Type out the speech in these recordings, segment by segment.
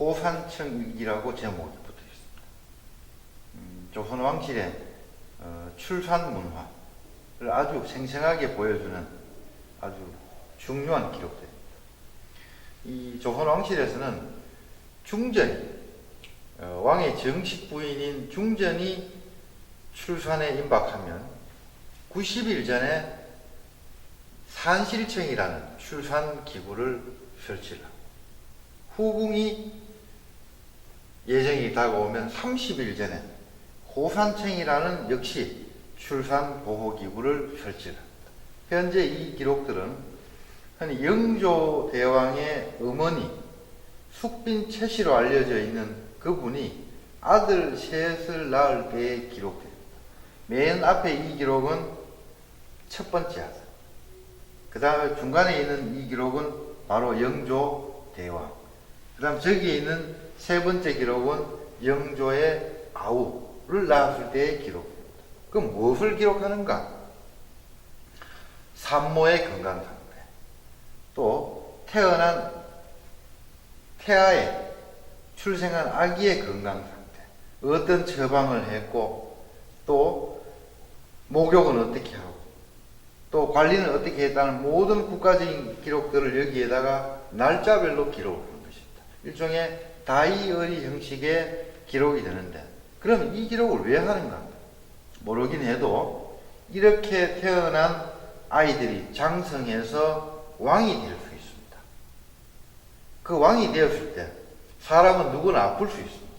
호산청일기라고 제목이 붙어 있습니다. 음, 조선 왕실의 어, 출산 문화를 아주 생생하게 보여주는 아주 중요한 기록들입니다. 이 조선 왕실에서는 중전이 어, 왕의 정식 부인인 중전이 출산에 임박하면 90일 전에 산실청이라는 출산 기구를 설치를 합니다. 후궁이 예정이 다가오면 30일 전에 호산청이라는 역시 출산 보호 기구를 설치를 합니다. 현재 이 기록들은 흔히 영조 대왕의 어머니 숙빈 채씨로 알려져 있는 그분이 아들 셋을 낳을 때의 기록입니다. 맨 앞에 이 기록은 첫 번째 아들. 그 다음에 중간에 있는 이 기록은 바로 영조 대왕. 그 다음 저기에 있는 세 번째 기록은 영조의 아우를 낳았을 때의 기록입니다. 그럼 무엇을 기록하는가? 산모의 건강 상태, 또 태어난 태아의 출생한 아기의 건강 상태, 어떤 처방을 했고, 또 목욕은 어떻게 하고, 또 관리는 어떻게 했다는 모든 국가적인 기록들을 여기에다가 날짜별로 것입니다. 일종의 다이어리 형식의 기록이 되는데, 그럼 이 기록을 왜 하는가? 모르긴 해도 이렇게 태어난 아이들이 장성해서 왕이 될 수 있습니다. 그 왕이 되었을 때 사람은 누구나 아플 수 있습니다.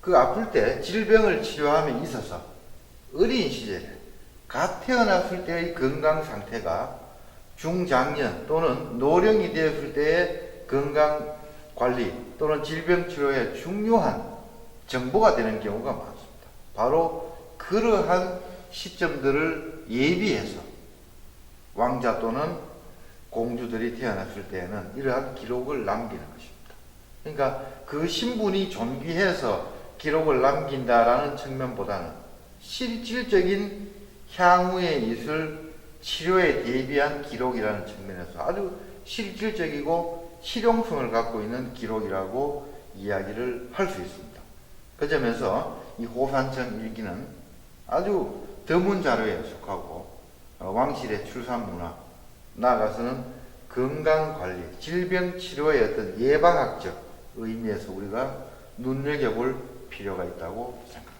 그 아플 때 질병을 치료함에 있어서 어린 시절에 갓 태어났을 때의 건강 상태가 중장년 또는 노령이 되었을 때의 건강 관리 또는 질병 치료에 중요한 정보가 되는 경우가 많습니다. 바로 그러한 시점들을 예비해서 왕자 또는 공주들이 태어났을 때에는 이러한 기록을 남기는 것입니다. 그러니까 그 신분이 존귀해서 기록을 남긴다라는 측면보다는 실질적인 향후에 있을 치료에 대비한 기록이라는 측면에서 아주 실질적이고 실용성을 갖고 있는 기록이라고 이야기를 할 수 있습니다. 그 점에서 이 호산청 일기는 아주 드문 자료에 속하고 어, 왕실의 출산 문화 나아가서는 건강 관리, 질병 치료의 어떤 예방학적 의미에서 우리가 눈여겨볼 필요가 있다고 생각합니다.